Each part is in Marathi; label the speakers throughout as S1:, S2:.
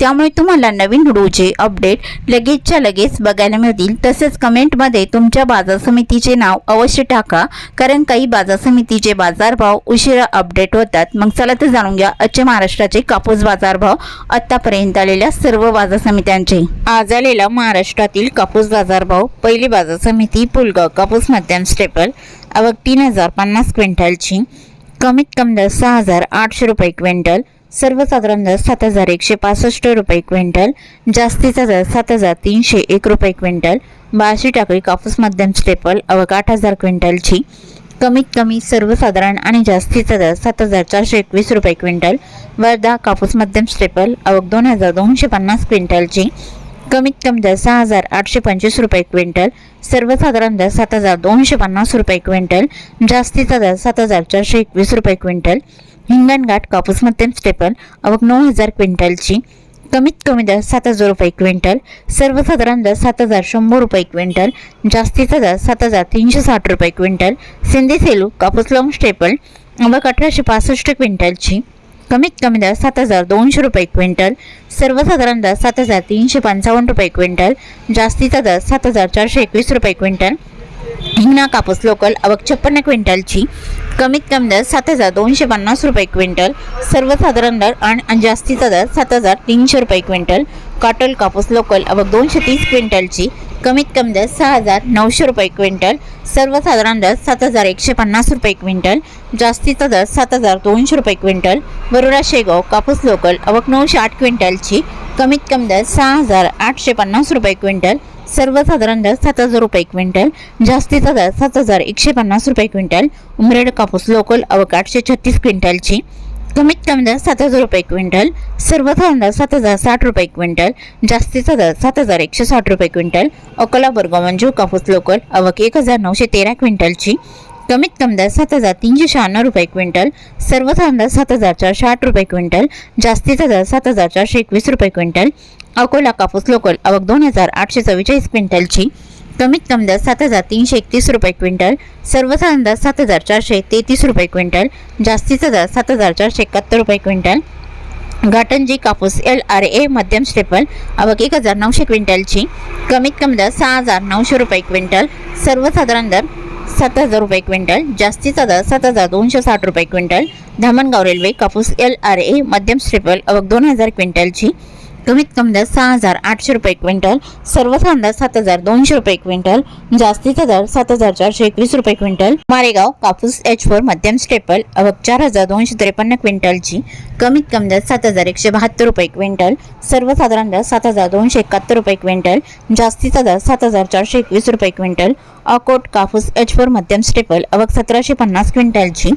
S1: त्यामुळे तुम्हाला नवीन व्हिडिओचे अपडेट लगेचच्या लगेच बघायला मिळतील. तसेच कमेंटमध्ये तुमच्या बाजार समितीचे नाव अवश्य टाका कारण काही बाजार समितीचे बाजारभाव उशिरा अपडेट होतात. मग चला तर जाणून घ्या आजचे महाराष्ट्राचे कापूस बाजारभाव आतापर्यंत आलेल्या सर्व बाजार समित्यांचे. आज आलेला महाराष्ट्रातील कापूस बाजारभाव पहिली बाजार समिती पुलगाव कापूस मध्यम स्टेपल आवक तीन हजार पन्नास क्विंटलची कमीत कमी दर सहा हजार आठशे रुपये क्विंटल सर्वसाधारण दर सात हजार एकशे पासष्ट रुपये क्विंटल जास्तीचा दर सात हजार तीनशे एक रुपये क्विंटल बाळशी टाकळी कापूस मध्यम स्टेपल आवक आठ हजार क्विंटलची. कमीत कमी सर्वसाधारण आणि जास्तीचा दर सात हजार चारशे एकवीस रुपये क्विंटल वर्धा कापूस मध्यम स्टेपल अवघ दोन हजार दोनशे पन्नास क्विंटलची. कमीत कमी दर सहा हजार आठशे पंचवीस रुपये क्विंटल सर्वसाधारण दर सात हजार दोनशे पन्नास रुपये क्विंटल जास्तीचा दर सात हजार चारशे एकवीस रुपये क्विंटल. हिंगणघाट कापूस मध्यम स्टेपल आवक नऊ हजार क्विंटलची. कमीत कमी दर सात हजार रुपये क्विंटल सर्वसाधारण दर सात हजार शंभर रुपये क्विंटल जास्तीचा दर सात हजार तीनशे साठ रुपये क्विंटल. सिंधी सेलू कापूस लॉंग स्टेपल आवक अठराशे पासष्ट क्विंटलची. कमीत कमी दर सात हजार दोनशे रुपये क्विंटल सर्वसाधारण दर सात हजार तीनशे पंचावन्न रुपये क्विंटल जास्तीचा दर सात हजार चारशे एकवीस रुपये क्विंटल. हिंगणा कापूस लोकल आवक छप्पन्न क्विंटलची. कमीत कमी दर सात हजार दोनशे पन्नास रुपये क्विंटल. सर्वसाधारण दर आणि जास्तीचा दर सात हजार तीनशे रुपये क्विंटल. काटोल कापूस लोकल आवक दोनशे तीस क्विंटलची. कमीत कमी दर सहा हजार नऊशे रुपये क्विंटल. सर्वसाधारण दर सात हजार एकशे पन्नास रुपये क्विंटल. जास्तीचा दर सात हजार दोनशे रुपये क्विंटल. बरोडा शेगाव कापूस लोकल आवक नऊशे आठ क्विंटलची. कमीत कमी दर सहा हजार आठशे पन्नास रुपये क्विंटल. सर्वसाधारण दर सात हजार रुपये क्विंटल जास्तीचा दर सात हजार एकशे पन्नास रुपये क्विंटल उमरेड कापूस लोकल आवक आठशे छत्तीस क्विंटलची कमीत कमी दर सात हजार रुपये क्विंटल सर्वसाधारण दर सात हजार साठ रुपये क्विंटल जास्तीचा दर सात हजार एकशे साठ रुपये क्विंटल अकोला बर्गा मंजूर कापूस लोकल अवक एक हजार नऊशे तेरा क्विंटलची कमीत कमी दर सात हजार तीनशे शहाण्णव रुपये क्विंटल सर्वसाधारण दर सात हजार चारशे आठ रुपये क्विंटल जास्तीचा दर सात हजार चारशे एकवीस रुपये क्विंटल अकोला कापूस लोकल. आवक दोन हजार आठशे चव्वेचाळीस क्विंटलची. कमीत कमी दर सात हजार तीनशे एकतीस रुपये क्विंटल. सर्वसाधारण दर सात हजार चारशे तेहतीस रुपये क्विंटल. जास्तीचा दर सात हजार चारशे एकाहत्तर रुपये क्विंटल. घाटंजी कापूस एल आर ए मध्यम स्टेपल. आवक एक हजार नऊशे क्विंटलची. कमीत कमी दर सहा हजार नऊशे रुपये क्विंटल. सर्वसाधारण दर सात हजार रुपये क्विंटल. जास्तीचा दर सात हजार दोनशे साठ रुपये क्विंटल. धामणगाव रेल्वे कापूस एल आर ए मध्यम स्टेपल. आवक दोन हजार क्विंटलची. कमीत कमी दर सहा हजार आठशे रुपये क्विंटल सर्वसाधारण दर सात हजार दोनशे रुपये क्विंटल जास्तीचा दर सात हजार चारशे एकवीस रुपये क्विंटल मारेगाव कापूस एच फोर मध्यम स्टेपल चार हजार दोनशे त्रेपन्न क्विंटलची कमीत कमी दर सात हजार एकशे बहात्तर रुपये क्विंटल सर्वसाधारण दर सात हजार दोनशे एकाहत्तर रुपये क्विंटल जास्तीचा दर सात हजार चारशे एकवीस रुपये क्विंटल अकोट कापूस एच फोर मध्यम स्टेपल अवक सतराशे पन्नास क्विंटलची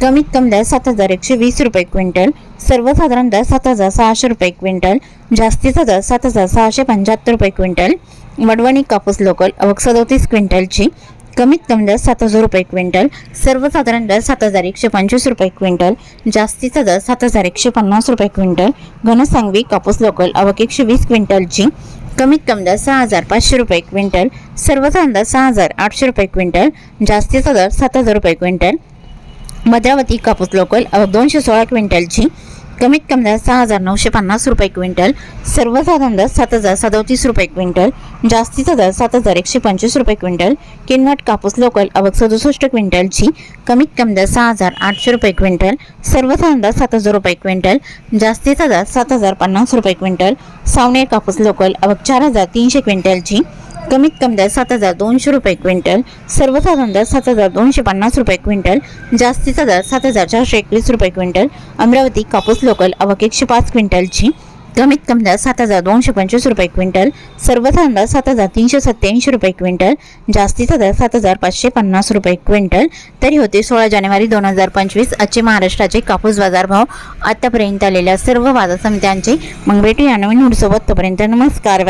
S1: कमीत कमी दर म्हणजे सात हजार एकशे वीस रुपये क्विंटल सर्वसाधारण दर सात हजार सहाशे रुपये क्विंटल जास्तीचा दर सात हजार सहाशे पंच्याहत्तर रुपये क्विंटल वडवणी कापूस लोकल अवक सदोतीस क्विंटलची कमीत कमी दर म्हणजे सात हजार रुपये क्विंटल सर्वसाधारण दर सात हजार एकशे पंचवीस रुपये क्विंटल जास्तीचा दर सात हजार एकशे पन्नास रुपये क्विंटल घनसांगवी कापूस लोकल अवक एकशे वीस क्विंटलची कमीत कमी दर म्हणजे सहा हजार पाचशे रुपये क्विंटल सर्वसाधारण दर सहा हजार आठशे रुपये क्विंटल जास्तीचा दर सात हजार रुपये क्विंटल भद्रावती कापूस लोकल दोनशे सोळा क्विंटलची कमीत कमी दर सहा हजार नऊशे पन्नास रुपये क्विंटल सर्वसाधारण दर सात हजार सदोतीस रुपये क्विंटल जास्तीचा दर सात हजार एकशे पंचवीस रुपये क्विंटल किनवट कापूस लोकल अवघ सदुसष्ट क्विंटलची कमीत कमी दर सहा हजार आठशे रुपये क्विंटल सर्वसाधारण दर सात हजार रुपये क्विंटल जास्तीचा दर सात हजार पन्नास रुपये क्विंटल सावनेर कापूस लोकल अवघ चार हजार तीनशे क्विंटलची कमीत कमी दर सात हजार दोनशे रुपये क्विंटल सर्वसाधारण दर सात हजार दोनशे पन्नास रुपये क्विंटल जास्तीचा दर सात हजार चारशे एकवीस रुपये क्विंटल अमरावती कापूस लोकल अवक एकशे पाच क्विंटलची कमीत कमी दर सात हजार दोनशे पंचवीस रुपये क्विंटल सर्वसाधारण दर सात हजार तीनशे सत्याऐंशी रुपये क्विंटल जास्तीचा दर सात हजार पाचशे पन्नास रुपये क्विंटल. तरी होते सोळा जानेवारी दोन हजार पंचवीस आजचे महाराष्ट्राचे कापूस बाजारभाव आतापर्यंत आलेल्या सर्व बाजार समित्यांचे मग भेटूया नवीन सोबत तोपर्यंत नमस्कार.